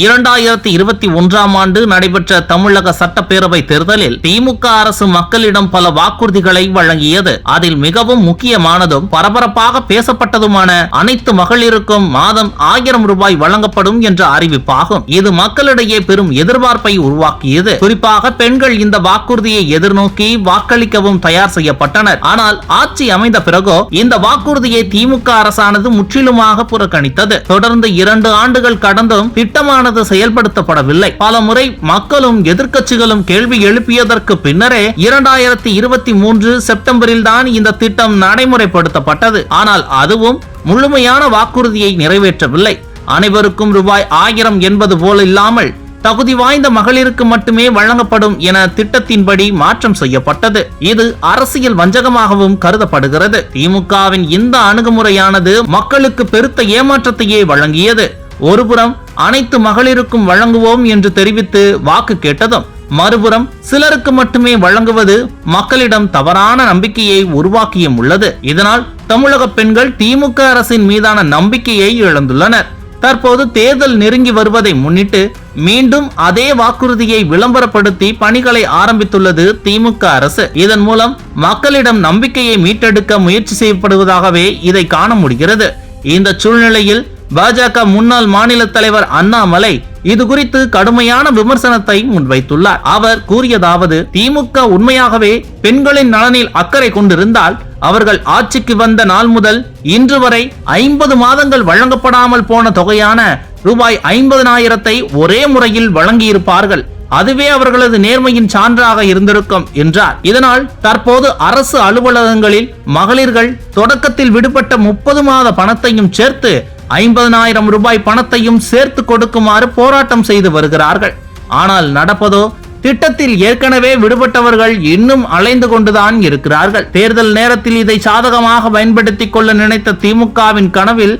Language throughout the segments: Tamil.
இரண்டாயிரத்தி இருபத்தி ஒன்றாம் ஆண்டு நடைபெற்ற தமிழக சட்டப்பேரவை தேர்தலில் திமுக அரசு மக்களிடம் பல வாக்குறுதிகளை வழங்கியது. அதில் மிகவும் முக்கியமானதும் பரபரப்பாக பேசப்பட்டதுமான அனைத்து மகளிருக்கும் மாதம் ஆயிரம் ரூபாய் வழங்கப்படும் என்ற அறிவிப்பாகும். இது மக்களிடையே பெரும் எதிர்பார்ப்பை உருவாக்கியது. குறிப்பாக பெண்கள் இந்த வாக்குறுதியை எதிர்நோக்கி வாக்களிக்கவும் தயார் செய்யப்பட்டனர். ஆனால் ஆட்சி அமைந்த பிறகோ இந்த வாக்குறுதியை திமுக அரசானது முற்றிலுமாக புறக்கணித்தது. தொடர்ந்து இரண்டு ஆண்டுகள் கடந்தும் திட்டமான திட்டமானது செயல்படுத்தப்படவில்லை. பல முறை மக்களும் எதிர்க்கட்சிகளும் கேள்வி எழுப்பியதற்கு பின்னரே இரண்டாயிரத்தி இருபத்தி மூன்று செப்டம்பரில் தான் இந்த திட்டம் நடைமுறைப்படுத்தப்பட்டது. ஆனால் அதுவும் முழுமையான வாக்குறுதியை நிறைவேற்றவில்லை. அனைவருக்கும் ரூபாய் ஆயிரம் என்பது போல இல்லாமல் தகுதி வாய்ந்த மகளிருக்கு மட்டுமே வழங்கப்படும் என திட்டத்தின்படி மாற்றம் செய்யப்பட்டது. இது அரசியல் வஞ்சகமாகவும் கருதப்படுகிறது. திமுகவின் இந்த அணுகுமுறையானது மக்களுக்கு பெருத்த ஏமாற்றத்தையே வழங்கியது. ஒருபுறம் அனைத்து மகளிருக்கும் வழங்குவோம் என்று தெரிவித்து வாக்கு கேட்டதும் மறுபுறம் சிலருக்கு மட்டுமே வழங்குவது மக்களிடம் தவறான நம்பிக்கையை உருவாக்கியும் உள்ளது. இதனால் தமிழக பெண்கள் திமுக அரசின் மீதான நம்பிக்கையை இழந்துள்ளனர். தற்போது தேர்தல் நெருங்கி வருவதை முன்னிட்டு மீண்டும் அதே வாக்குறுதியை விளம்பரப்படுத்தி பணிகளை ஆரம்பித்துள்ளது திமுக அரசு. இதன் மூலம் மக்களிடம் நம்பிக்கையை மீட்டெடுக்க முயற்சி செய்யப்படுவதாகவே இதை காண முடிகிறது. இந்த சூழ்நிலையில் பாஜக முன்னாள் மாநில தலைவர் அண்ணாமலை இது குறித்து கடுமையான விமர்சனத்தை முன்வைத்துள்ளார். அவர் கூறியதாவது திமுக உண்மையாகவே பெண்களின் நலனில் அக்கறை கொண்டிருந்தால் அவர்கள் ஆட்சிக்கு வந்த நாள் முதல் இன்று வரை ஐம்பது மாதங்கள் வழங்கப்படாமல் போன தொகையான ரூபாய் ஐம்பதனாயிரத்தை ஒரே முறையில் வழங்கியிருப்பார்கள். அதுவே அவர்களது நேர்மையின் சான்றாக இருந்திருக்கும் என்றார். இதனால் தற்போது அரசு அலுவலகங்களில் மகளிர்கள் தொடக்கத்தில் விடுபட்ட முப்பது மாத பணத்தையும் சேர்த்து ஐம்பதனாயிரம் ரூபாய் பணத்தையும் சேர்த்து கொடுக்குமாறு போராட்டம் செய்து வருகிறார்கள். ஆனால் நடப்பதோ திட்டத்தில் ஏற்கனவே விடுபட்டவர்கள் இன்னும் அலைந்து கொண்டுதான் இருக்கிறார்கள். தேர்தல் நேரத்தில் இதை சாதகமாக பயன்படுத்திக் கொள்ள நினைத்த திமுகவின் கனவில்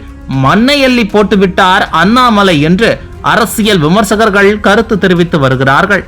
மண்ணை எள்ளி போட்டுவிட்டார் அண்ணாமலை என்று அரசியல் விமர்சகர்கள் கருத்து தெரிவித்து வருகிறார்கள்.